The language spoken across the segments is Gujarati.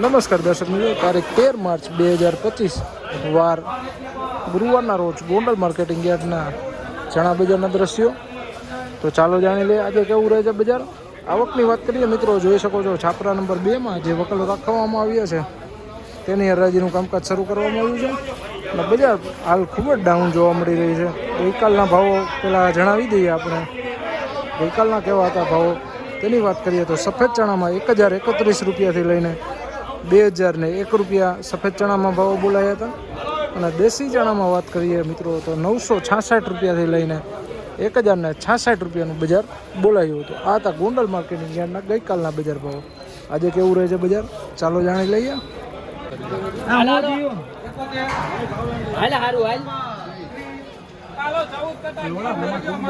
નમસ્કાર, દર્શક મિત્રો. તારીખ તેર માર્ચ બે હજાર પચીસ, વાર ગુરુવારના રોજ ગોંડલ માર્કેટિંગ યાર્ડના ચણા બજારના દ્રશ્યો. તો ચાલો જાણી લઈએ આજે કેવું રહે છે બજાર. આવકની વાત કરીએ, મિત્રો, જોઈ શકો છો છાપરા નંબર બેમાં જે વકલો રાખવામાં આવ્યા છે, તેની હરાજીનું કામકાજ શરૂ કરવામાં આવ્યું છે. અને બજાર હાલ ખૂબ જ ડાઉન જોવા મળી રહી છે. ગઈકાલના ભાવો પહેલાં જણાવી દઈએ આપણે. ગઈકાલના કેવા હતા ભાવો? તેની વાત કરીએ તો સફેદ ચણામાં એક હજાર એકત્રીસ રૂપિયાથી લઈને બે હજાર ને એક રૂપિયા સફેદ ચણામાં ભાવો બોલાયા હતા. અને દેશી ચણામાં વાત કરીએ મિત્રો, તો નવસો છાસઠ રૂપિયાથી લઈને એક હજારને છાસઠ રૂપિયાનું બજાર બોલાયું હતું. આ હતા ગોંડલ માર્કેટિંગ યાર્ડના ગઈકાલના બજાર ભાવ. આજે કેવું રહે છે બજાર? ચાલો જાણી લઈએ.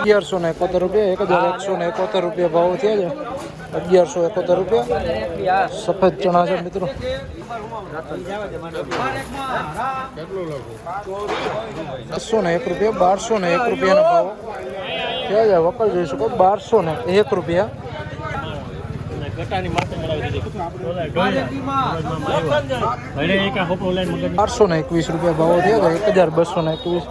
અગિયારસો ને એકોતેર રૂપિયા, એક હજાર એકસો ને એકોતેર રૂપિયા ભાવ થયા છે. અગિયારસો એકોતેર રૂપિયા. સફેદ ચણા છે મિત્રો. બસો ને એક રૂપિયા, બારસો ને એક રૂપિયાનો ભાવ થયા છે. વકલ જોઈ શકો, બારસો ને એક રૂપિયા. બારસો ને એકવીસ રૂપિયા ભાવ થયા છે. એક હજાર બસો ને એકવીસ.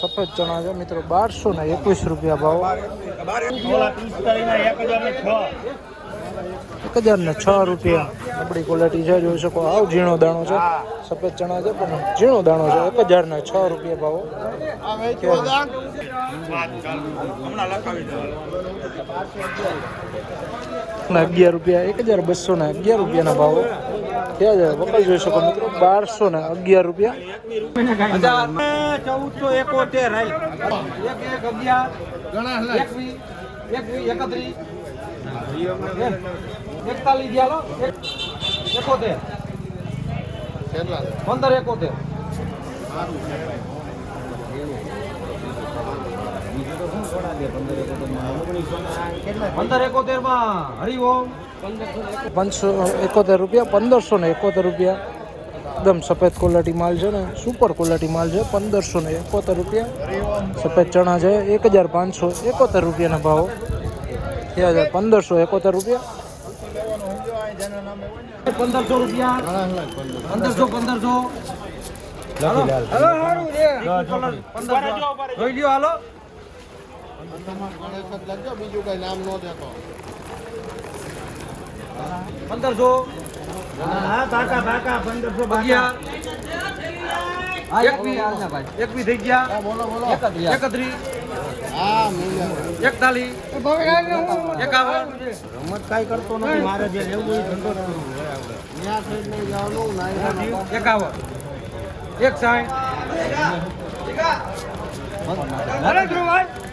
સફેદ ચણા છે. મિત્રો, બારસો ને એકવીસ રૂપિયા ભાવ. એક હજાર ને છ રૂપિયા. આપણી ક્વોલિટી છે, જોઈ શકો. આવ ઝીણો દાણો છે. સફેદ ચણા છે, પણ ઝીણો દાણો છે. એક હજાર ને છ રૂપિયા ભાવ. અગિયાર રૂપિયા, એક હજાર બસો ને અગિયાર રૂપિયાના ભાવો. થયા છે વકલ જોઈ શકો મિત્રો બારસો ને અગિયાર રૂપિયા. ચૌદસો એકોતેર એકોતેર પંદર એકોતેર પંદર એકોતેરમાં હરિઓમ પાંચસો એકોતેર રૂપિયા પંદરસો ને એકોતેર રૂપિયા. એકદમ સફેદ ક્વોલિટી માલ છે ને સુપર ક્વોલિટી માલ છે પંદરસો ને એકોતેર રૂપિયા. સફેદ ચણા છે એક હજાર પાંચસો એકોતેર રૂપિયાના ભાવ. બે હજાર પંદરસો એકોતેર રૂપિયા. પંદરસો રૂપિયા. પંદરસો પંદરસો. હાલો હાલો હારું જોઈ લ્યો હાલો. પંદરસો અગિયાર. એકવીસ એકવીસ થઈ ગયા. એકત્રીસ એકતાલીસ. એકાવન. રમત કાંઈ કરતો નથી મારે જે લેવું ધંધો એકાવન. એક સાઠ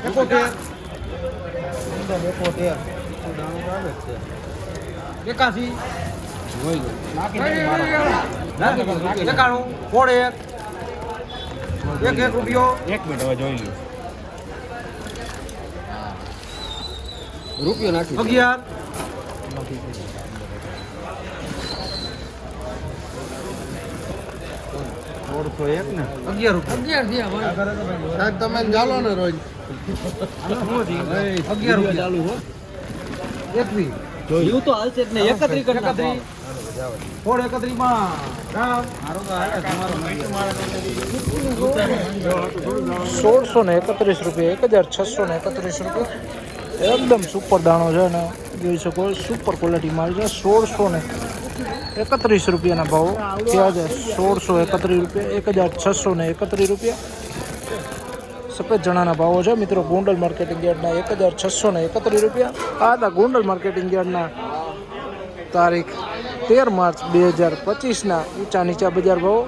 એકોતેર એકોતેર એકાસી. એકાણું સોળ એક એક એક રૂપિયો એક મિનિટ હવે જોઈ લો રૂપિયો નાખી અગિયાર સોળસો એક ને અગિયાર રૂપિયા સાહેબ તમે ચાલો ને રોજ સોળસો ને એકત્રીસ રૂપિયા. એક હજાર છસો ને એકત્રીસ રૂપિયા એકદમ સુપર દાણો છે ને જોઈ શકો સુપર ક્વોલિટી માલ છે સોળસો ને એકત્રીસ રૂપિયાના ભાવ થયા છે સોળસો એકત્રીસ રૂપિયા એક હજાર છસો ને એકત્રીસ રૂપિયા સફેદ ચણાના ભાવો છે. મિત્રો, ગોંડલ માર્કેટિંગ યાર્ડના એક હજાર છસો ને એકત્રીસ રૂપિયા. આ હતા ગોંડલ માર્કેટિંગ યાર્ડના તારીખ તેર માર્ચ બે હજાર પચીસના ઊંચા નીચા બજાર ભાવો.